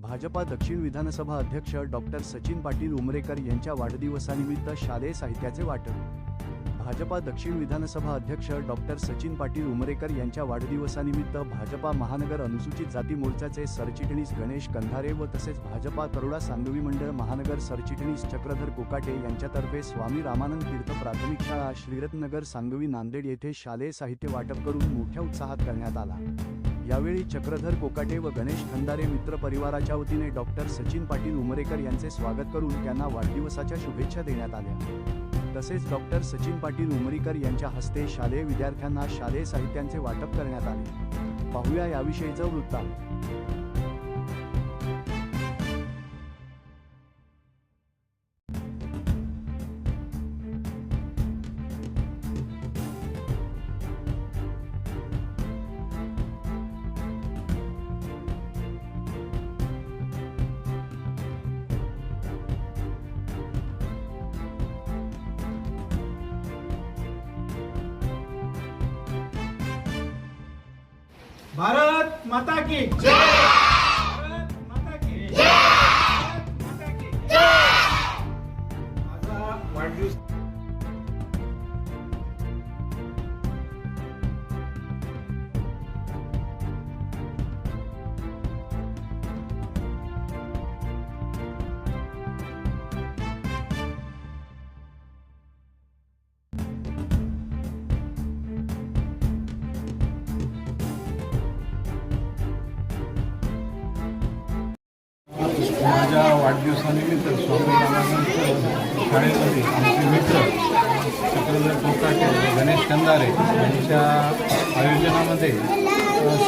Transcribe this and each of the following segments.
भाजपा दक्षिण विधानसभा अध्यक्ष डॉक्टर सचिन पाटील उमरेकर यांच्या वाढदिवसानिमित्त शालेय साहित्याचे वाटप. भाजपा दक्षिण विधानसभा अध्यक्ष डॉक्टर सचिन पाटील उमरेकर यांच्या वाढदिवसानिमित्त भाजपा महानगर अनुसूचित जाती मोर्चाचे सरचिटणीस गणेश कंधारे व तसेच भाजपा तरोडा सांगवी मंडळ महानगर सरचिटणीस चक्रधर कोकाटे यांच्यातर्फे स्वामी रामानंद तीर्थ प्राथमिक शाळा श्रीरत्नगर सांगवी नांदेड येथे शालेय साहित्य वाटप करून मोठ्या उत्साहात करण्यात आला. यावेळी चक्रधर कोकाटे व गणेश खंदारे मित्र परिवाराच्या वतीने डॉक्टर सचिन पाटील उमरेकर यांचे स्वागत करून त्यांना वाढदिवसाच्या शुभेच्छा देण्यात आल्या. तसेच डॉक्टर सचिन पाटील उमरीकर यांच्या हस्ते शालेय विद्यार्थ्यांना शालेय साहित्यांचे वाटप करण्यात आले. पाहूया याविषयीचं वृत्तांत. भारत माता की जय। माझ्या वाढदिवसानिमित्त स्वामी रामानंद शाळेमध्ये आमचे मित्र चक्रधर कोकाटे गणेश कंदारे यांच्या आयोजनामध्ये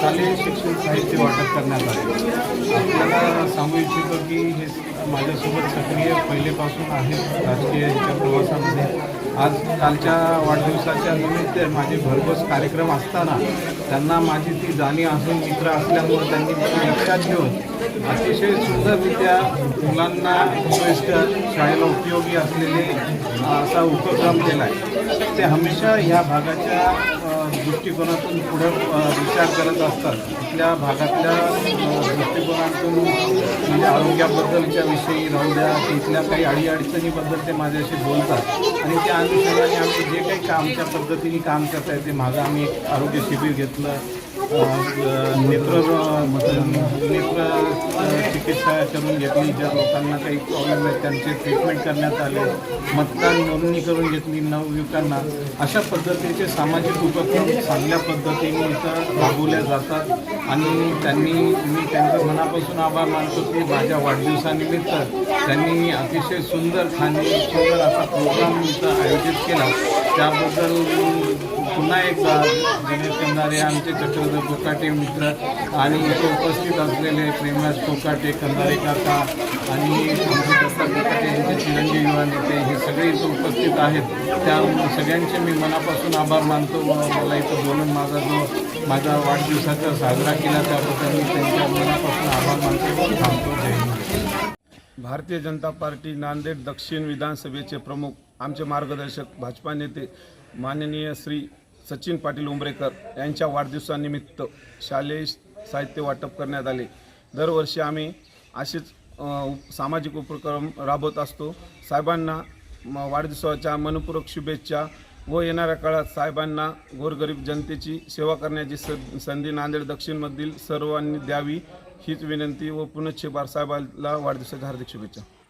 शालेय शिक्षण साहित्य वाटप करण्यात आले. आपल्याला सांगू इच्छितो की हे माझ्यासोबत सक्रिय पहिलेपासून आहे राजकीय यांच्या प्रवासामध्ये. आज कालच्या वाढदिवसाच्या निमित्त माझे भरघोस कार्यक्रम असताना त्यांना माझी ती जाणीव असून मित्र असल्यामुळे त्यांनी लक्षात घेऊन अतिशय सुंदररित्या मुलांना उपयुक्त शाळेला उपयोगी असलेले असा उपक्रम केला आहे. ते हमेशा ह्या भागाच्या दृष्टिकोनातून पुढे विचार करत असतात. आपल्या भागातल्या दृष्टिकोनातून म्हणजे आरोग्याबद्दलच्या विषयी राहू द्या तिथल्या काही अडीअडचणीबद्दल ते माझ्याशी बोलतात. आणि त्या अनुषंगाने आम्ही जे काही कामच्या पद्धतीने काम करता येते माझं आम्ही एक आरोग्य शिबिर घेतलं. नेत्र नेत्र चिकित्सा करून घेतली. ज्या लोकांना काही प्रॉब्लेम आहेत त्यांचे ट्रीटमेंट करण्यात आले. मतदान नोंदणी करून घेतली नवयुवकांना. अशा पद्धतीचे सामाजिक उपक्रम चांगल्या पद्धतीने इथं राबवल्या जातात. आणि त्यांनी मी त्यांचं मनापासून आभार मानतो की माझ्या वाढदिवसानिमित्त त्यांनी अतिशय सुंदर खाणे सुंदर असा प्रोग्राम इथं आयोजित केला. त्याबद्दल पुन्हा एकदा गणेश आमचे चक्रधर कोकाटे मित्र आणि इथे उपस्थित असलेले प्रेमराज कोकाटे कंधारे काका आणि आमचे दत्ता कोकाटे यांचे चिरंजीव युवा नेते हे सगळे इथं उपस्थित आहेत. त्या सगळ्यांचे मी मनापासून आभार मानतो मला इथं बोलून माझा जो माझा वाढदिवसाचा साजरा केला त्याबद्दल मी त्यांच्या मनापासून आभार मानतो व थांबतो. जय भारतीय जनता पार्टी नांदेड दक्षिण विधानसभेचे प्रमुख आमचे मार्गदर्शक भाजपा नेते माननीय श्री सचिन पाटील उंबरेकर यांच्या वाढदिवसानिमित्त शालेय साहित्य वाटप करण्यात आले. दरवर्षी आम्ही असेच सामाजिक उपक्रम राबवत असतो. साहेबांना वाढदिवसाच्या मनपूर्वक शुभेच्छा व येणाऱ्या काळात साहेबांना गोरगरीब जनतेची सेवा करण्याची स संधी नांदेड दक्षिणमधील सर्वांनी द्यावी हीच विनंती व पुनश्च बारसाहेबांना वाढदिवसाच्या हार्दिक शुभेच्छा.